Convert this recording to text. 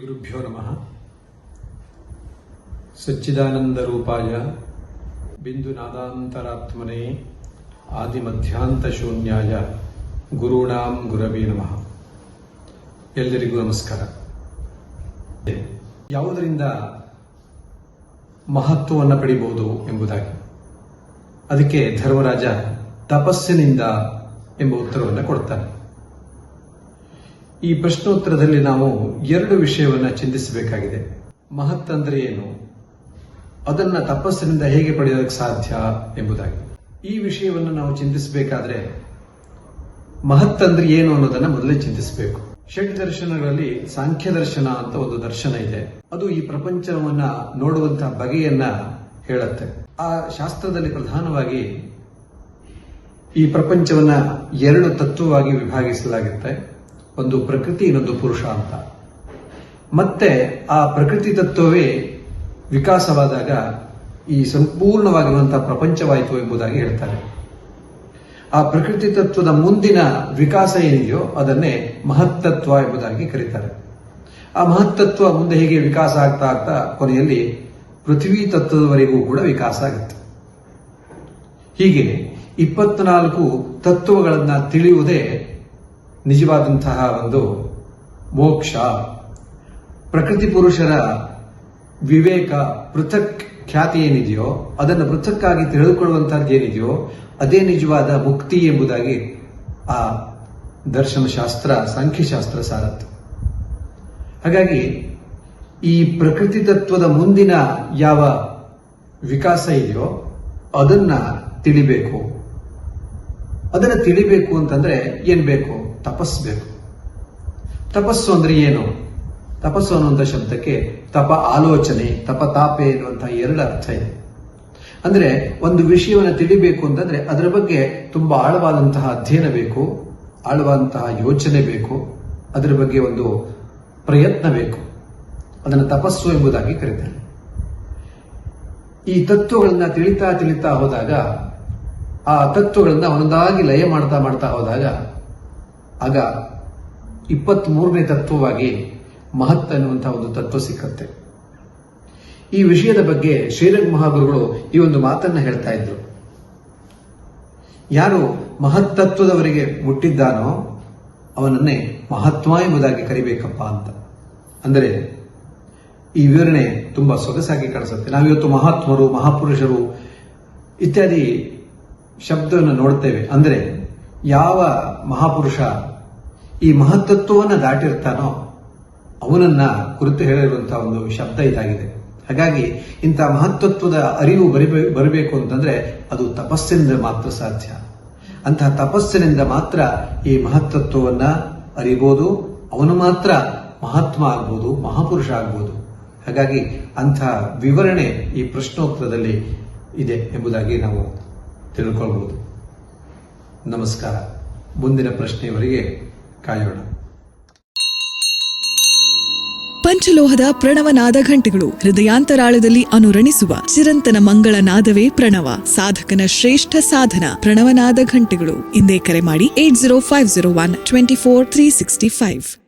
ಗುರುಭ್ಯೋ ನಮಃ. ಆದಿ ಮಧ್ಯಾಂತ ಶೂನ್ಯಾಯ ಗುರುಣಾಂ ಗುರವೇ ನಮಃ. ಎಲ್ಲರಿಗೂ ನಮಸ್ಕಾರ. ಯಾವುದರಿಂದ ಮಹತ್ವವನ್ನು ಪಡಿಬಹುದು ಎಂಬುದಾಗಿ. ಅದಕ್ಕೆ ಧರ್ಮರಾಜ ತಪಸ್ಸಿನಿಂದ ಎಂಬ ಉತ್ತರವನ್ನು ಕೊಡ್ತಾನೆ. ಈ ಪ್ರಶ್ನೋತ್ತರದಲ್ಲಿ ನಾವು ಎರಡು ವಿಷಯವನ್ನು ಚಿಂತಿಸಬೇಕಾಗಿದೆ. ಮಹತ್ ಅಂದ್ರೆ ಏನು? ಅದನ್ನ ತಪಸ್ಸಿನಿಂದ ಹೇಗೆ ಪಡೆಯೋದಕ್ಕೆ ಸಾಧ್ಯ ಎಂಬುದಾಗಿ. ಈ ವಿಷಯವನ್ನು ನಾವು ಚಿಂತಿಸಬೇಕಾದ್ರೆ ಮಹತ್ ಅಂದ್ರೆ ಏನು ಅನ್ನೋದನ್ನ ಮೊದಲೇ ಚಿಂತಿಸಬೇಕು. ಷಡ್ ದರ್ಶನಗಳಲ್ಲಿ ಸಾಂಖ್ಯ ದರ್ಶನ ಅಂತ ಒಂದು ದರ್ಶನ ಇದೆ. ಅದು ಈ ಪ್ರಪಂಚವನ್ನ ನೋಡುವಂತಹ ಬಗೆಯನ್ನ ಹೇಳುತ್ತೆ. ಆ ಶಾಸ್ತ್ರದಲ್ಲಿ ಪ್ರಧಾನವಾಗಿ ಈ ಪ್ರಪಂಚವನ್ನ ಎರಡು ತತ್ವವಾಗಿ ವಿಭಾಗಿಸಲಾಗುತ್ತೆ. ಒಂದು ಪ್ರಕೃತಿ, ಇನ್ನೊಂದು ಪುರುಷ ಅಂತ. ಮತ್ತೆ ಆ ಪ್ರಕೃತಿ ತತ್ವವೇ ವಿಕಾಸವಾದಾಗ ಈ ಸಂಪೂರ್ಣವಾಗಿರುವಂತಹ ಪ್ರಪಂಚವಾಯಿತು ಎಂಬುದಾಗಿ ಹೇಳ್ತಾರೆ. ಆ ಪ್ರಕೃತಿ ತತ್ವದ ಮುಂದಿನ ವಿಕಾಸ ಏನಿದೆಯೋ ಅದನ್ನೇ ಮಹತ್ತತ್ವ ಎಂಬುದಾಗಿ ಕರೀತಾರೆ. ಆ ಮಹತ್ತತ್ವ ಮುಂದೆ ಹೇಗೆ ವಿಕಾಸ ಆಗ್ತಾ ಆಗ್ತಾ ಕೊನೆಯಲ್ಲಿ ಪೃಥ್ವಿ ತತ್ವದವರೆಗೂ ಕೂಡ ವಿಕಾಸ ಆಗುತ್ತೆ. ಹೀಗೆ ಇಪ್ಪತ್ನಾಲ್ಕು ತತ್ವಗಳನ್ನು ತಿಳಿಯುವುದೇ ನಿಜವಾದಂತಹ ಒಂದು ಮೋಕ್ಷ. ಪ್ರಕೃತಿ ಪುರುಷರ ವಿವೇಕ, ಪೃಥಕ್ ಖ್ಯಾತಿ ಏನಿದೆಯೋ, ಅದನ್ನು ಪೃಥಕ್ಕಾಗಿ ತಿಳಿದುಕೊಳ್ಳುವಂತಹದ್ದು ಏನಿದೆಯೋ, ಅದೇ ನಿಜವಾದ ಮುಕ್ತಿ ಎಂಬುದಾಗಿ ಆ ದರ್ಶನಶಾಸ್ತ್ರ, ಸಾಂಖ್ಯಶಾಸ್ತ್ರ ಸಾರತ್ತು. ಹಾಗಾಗಿ ಈ ಪ್ರಕೃತಿ ತತ್ವದ ಮುಂದಿನ ಯಾವ ವಿಕಾಸ ಇದೆಯೋ, ಅದನ್ನ ತಿಳಿಬೇಕು. ಅದನ್ನು ತಿಳಿಬೇಕು ಅಂತಂದ್ರೆ ಏನ್ ಬೇಕು? ತಪಸ್ ಬೇಕು. ತಪಸ್ಸು ಅಂದ್ರೆ ಏನು? ತಪಸ್ಸು ಅನ್ನುವಂಥ ಶಬ್ದಕ್ಕೆ ತಪ ಆಲೋಚನೆ, ತಪ ತಾಪೆ ಎನ್ನುವಂತಹ ಎರಡು ಅರ್ಥ ಇದೆ. ಅಂದ್ರೆ ಒಂದು ವಿಷಯವನ್ನು ತಿಳಿಬೇಕು ಅಂತಂದ್ರೆ ಅದರ ಬಗ್ಗೆ ತುಂಬಾ ಆಳವಾದಂತಹ ಅಧ್ಯಯನ ಬೇಕು, ಆಳವಾದಂತಹ ಯೋಚನೆ ಬೇಕು, ಅದರ ಬಗ್ಗೆ ಒಂದು ಪ್ರಯತ್ನ ಬೇಕು. ಅದನ್ನು ತಪಸ್ಸು ಎಂಬುದಾಗಿ ಕರೀತಾರೆ. ಈ ತತ್ವಗಳನ್ನ ತಿಳಿತಾ ತಿಳಿತಾ ಹೋದಾಗ, ಆ ತತ್ವಗಳನ್ನ ಒಂದೊಂದಾಗಿ ಲಯ ಮಾಡ್ತಾ ಮಾಡ್ತಾ ಹೋದಾಗ ಆಗ ಇಪ್ಪತ್ತ್ ಮೂರನೇ ತತ್ವವಾಗಿ ಮಹತ್ ಅನ್ನುವಂಥ ಒಂದು ತತ್ವ ಸಿಕ್ಕತ್ತೆ. ಈ ವಿಷಯದ ಬಗ್ಗೆ ಶ್ರೀರಂಗ ಮಹಾಗುರುಗಳು ಈ ಒಂದು ಮಾತನ್ನ ಹೇಳ್ತಾ ಇದ್ರು. ಯಾರು ಮಹತ್ತತ್ವದವರಿಗೆ ಮುಟ್ಟಿದ್ದಾನೋ ಅವನನ್ನೇ ಮಹತ್ವ ಎಂಬುದಾಗಿ ಕರಿಬೇಕಪ್ಪ ಅಂತ. ಅಂದರೆ ಈ ವಿವರಣೆ ತುಂಬಾ ಸೊಗಸಾಗಿ ಕಾಣಿಸುತ್ತೆ. ನಾವಿವತ್ತು ಮಹಾತ್ಮರು, ಮಹಾಪುರುಷರು ಇತ್ಯಾದಿ ಶಬ್ದವನ್ನು ನೋಡ್ತೇವೆ. ಅಂದರೆ ಯಾವ ಮಹಾಪುರುಷ ಈ ಮಹತ್ತತ್ವವನ್ನು ದಾಟಿರ್ತಾನೋ ಅವನನ್ನ ಕುರಿತು ಹೇಳಿರುವಂತಹ ಒಂದು ಶಬ್ದ ಇದಾಗಿದೆ. ಹಾಗಾಗಿ ಇಂಥ ಮಹತ್ವತ್ವದ ಅರಿವು ಬರಿಬೇ, ಬರಬೇಕು ಅಂತಂದ್ರೆ ಅದು ತಪಸ್ಸಿನಿಂದ ಮಾತ್ರ ಸಾಧ್ಯ. ಅಂತಹ ತಪಸ್ಸಿನಿಂದ ಮಾತ್ರ ಈ ಮಹತ್ವತ್ವವನ್ನ ಅರಿಬೋದು, ಅವನು ಮಾತ್ರ ಮಹಾತ್ಮ ಆಗ್ಬೋದು, ಮಹಾಪುರುಷ ಆಗ್ಬೋದು. ಹಾಗಾಗಿ ಅಂಥ ವಿವರಣೆ ಈ ಪ್ರಶ್ನೋತ್ತರದಲ್ಲಿ ಇದೆ ಎಂಬುದಾಗಿ ನಾವು ತಿಳ್ಕೊಳ್ಬಹುದು ನಮಸ್ಕಾರ. ಮುಂದಿನ ಪ್ರಶ್ನೆಯವರೆಗೆ ಕಾಯೋಣ. ಪಂಚಲೋಹದ ಪ್ರಣವನಾದ ಘಂಟೆಗಳು ಹೃದಯಾಂತರಾಳದಲ್ಲಿ ಅನುರಣಿಸುವ ಚಿರಂತನ ಮಂಗಳ ನಾದವೇ ಪ್ರಣವ, ಸಾಧಕನ ಶ್ರೇಷ್ಠ ಸಾಧನ ಪ್ರಣವನಾದ ಘಂಟೆಗಳು. ಇಂದೇ ಕರೆ ಮಾಡಿ eight zero five zero one twenty four three sixty five.